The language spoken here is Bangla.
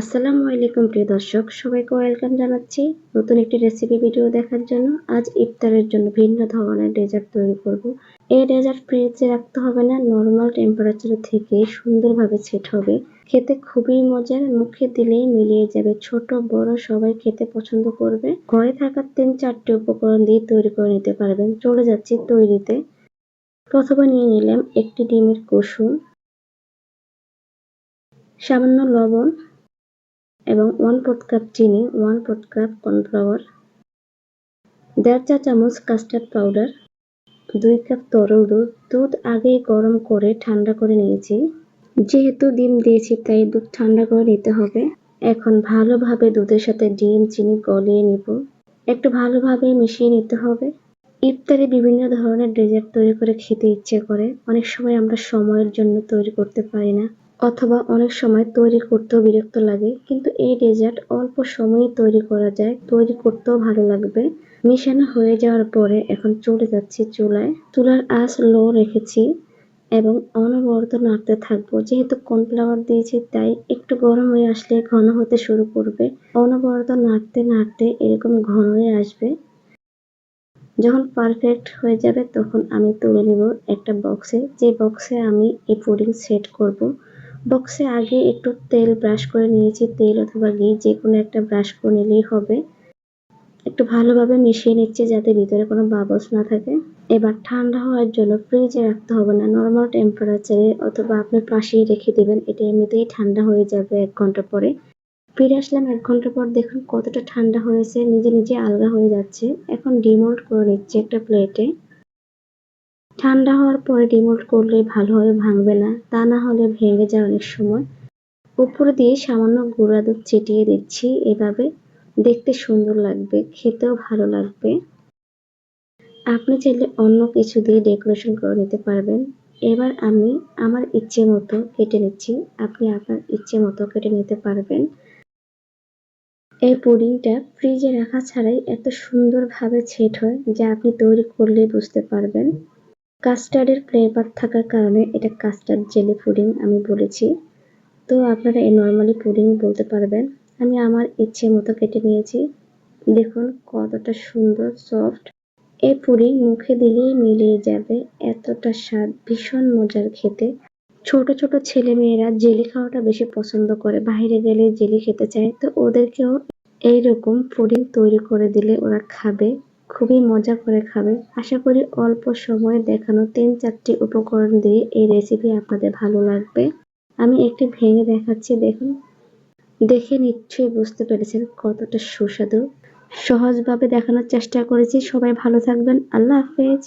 আসসালামু আলাইকুম প্রিয় দর্শক, সবাইকে ওয়েলকাম জানাচ্ছি নতুন একটি রেসিপি ভিডিও দেখার জন্য। আজ ইফতারের জন্য ভিন্ন ধরনের ডেজার্ট তৈরি করব। এই ডেজার্ট ফ্রিজে রাখতে হবে না নর্মাল টেম্পারেচারে থেকে সুন্দরভাবে সেট হবে। খেতে খুবই মজার, মুখে দিলেই মিলিয়ে যাবে। ছোট, বড় সবাই খেতে পছন্দ করবে। ঘরে থাকা তিন চারটি উপকরণ দিয়ে তৈরি করে নিতে পারবেন। চলে যাচ্ছি তৈরিতে। প্রথমে নিয়ে নিলাম একটি ডিমের কুসুম, সামান্য লবণ এবং ওয়ান ফোর্থ কাপ চিনি ওয়ান ফোর্থ কাপ কর্নফ্লাওয়ার দেড় চা চামচ কাস্টার্ড পাউডার দুই কাপ তরল দুধ। দুধ আগেই গরম করে ঠান্ডা করে নিয়েছি। যেহেতু ডিম দিয়েছি, তাই দুধ ঠান্ডা করে নিতে হবে। এখন ভালোভাবে দুধের সাথে ডিম, চিনি গলিয়ে নিব। একটু ভালোভাবে মিশিয়ে নিতে হবে। ইফতারে বিভিন্ন ধরনের ডেজার্ট তৈরি করে খেতে ইচ্ছে করে। অনেক সময় আমরা সময়ের জন্য তৈরি করতে পারি না। অথবা অনেক সময় তৈরি করতেও বিরক্ত লাগে, কিন্তু এই ডেজার্ট অল্প সময়ে তৈরি করা যায়, তৈরি করতেও ভালো লাগবে। মিশানো হয়ে যাওয়ার পরে এখন চলে যাচ্ছি চুলায়। চুলার আঁচ লো রেখেছি এবং অনবরত নাড়তে থাকব। যেহেতু কর্নফ্লাওয়ার দিয়েছি, তাই একটু গরম হয়ে আসলে ঘন হতে শুরু করবে। অনবরত নাড়তে নাড়তে এরকম ঘন হয়ে আসবে। যখন পারফেক্ট হয়ে যাবে, তখন আমি তুলে নেব একটা বক্সে যে বক্সে আমি এই পুডিং সেট করব বক্সে আগে একটু তেল ব্রাশ করে নিয়েছি, তেল অথবা ঘি, যে কোনো একটা ব্রাশ করে নিলেই হবে। একটু ভালোভাবে মিশিয়ে নিচ্ছি যাতে ভিতরে কোনো বাবস না থাকে। এবার ঠান্ডা হওয়ার জন্য ফ্রিজে রাখতে হবে না। নর্মাল টেম্পারেচারে অথবা আপনি পাশেই রেখে দেবেন, এটা এমনিতেই ঠান্ডা হয়ে যাবে এক ঘণ্টা পরে। ফিরে আসলাম এক ঘণ্টা পর, দেখুন কতটা ঠান্ডা হয়েছে, নিজে নিজে আলগা হয়ে যাচ্ছে। এখন ডিমোল্ড করে নিচ্ছি একটা প্লেটে ঠান্ডা হওয়ার পরে ডিমোল্ড করলে ভালোভাবে ভাঙবে না, তা না হলে ভেঙে যায় অনেক সময়। উপর দিয়ে সামান্য গুঁড়া দুধ ছিটিয়ে দিচ্ছি, এভাবে দেখতে সুন্দর লাগবে, খেতেও ভালো লাগবে। আপনি চাইলে অন্য কিছু দিয়ে ডেকোরেশন করে নিতে পারবেন। এবার আমি আমার ইচ্ছে মতো কেটে নিচ্ছি, আপনি আপনার ইচ্ছে মতো কেটে নিতে পারবেন। এই পুডিংটা ফ্রিজে রাখা ছাড়াই এত সুন্দরভাবে ছেট হয় যা আপনি তৈরি করলেই বুঝতে পারবেন। কাস্টার্ডের ফ্লেভার থাকার কারণে এটা কাস্টার্ড জেলি পুডিং আমি বলেছি। তো আপনারা এই নর্মালি পুডিং বলতে পারবেন। আমি আমার ইচ্ছে মতো কেটে নিয়েছি। দেখুন কতটা সুন্দর, সফট। এই পুডিং মুখে দিলেই মিলিয়ে যাবে এতটা স্বাদ, ভীষণ মজার খেতে। ছোট ছোট ছেলে মেয়েরা জেলি খাওয়াটা বেশি পছন্দ করে। বাইরে গেলে জেলি খেতে চায়। তো ওদেরকেও এইরকম পুডিং তৈরি করে দিলে ওরা খাবে। খুবই মজা করে খাবে। আশা করি অল্প সময়ে দেখানো তিন চারটি উপকরণ দিয়ে এই রেসিপি আপনাদের ভালো লাগবে। আমি একটি ভেঙে দেখাচ্ছি, দেখুন। দেখে নিশ্চয়ই বুঝতে পেরেছেন কতটা সুস্বাদু। সহজভাবে দেখানোর চেষ্টা করেছি। সবাই ভালো থাকবেন। আল্লাহ হাফেজ।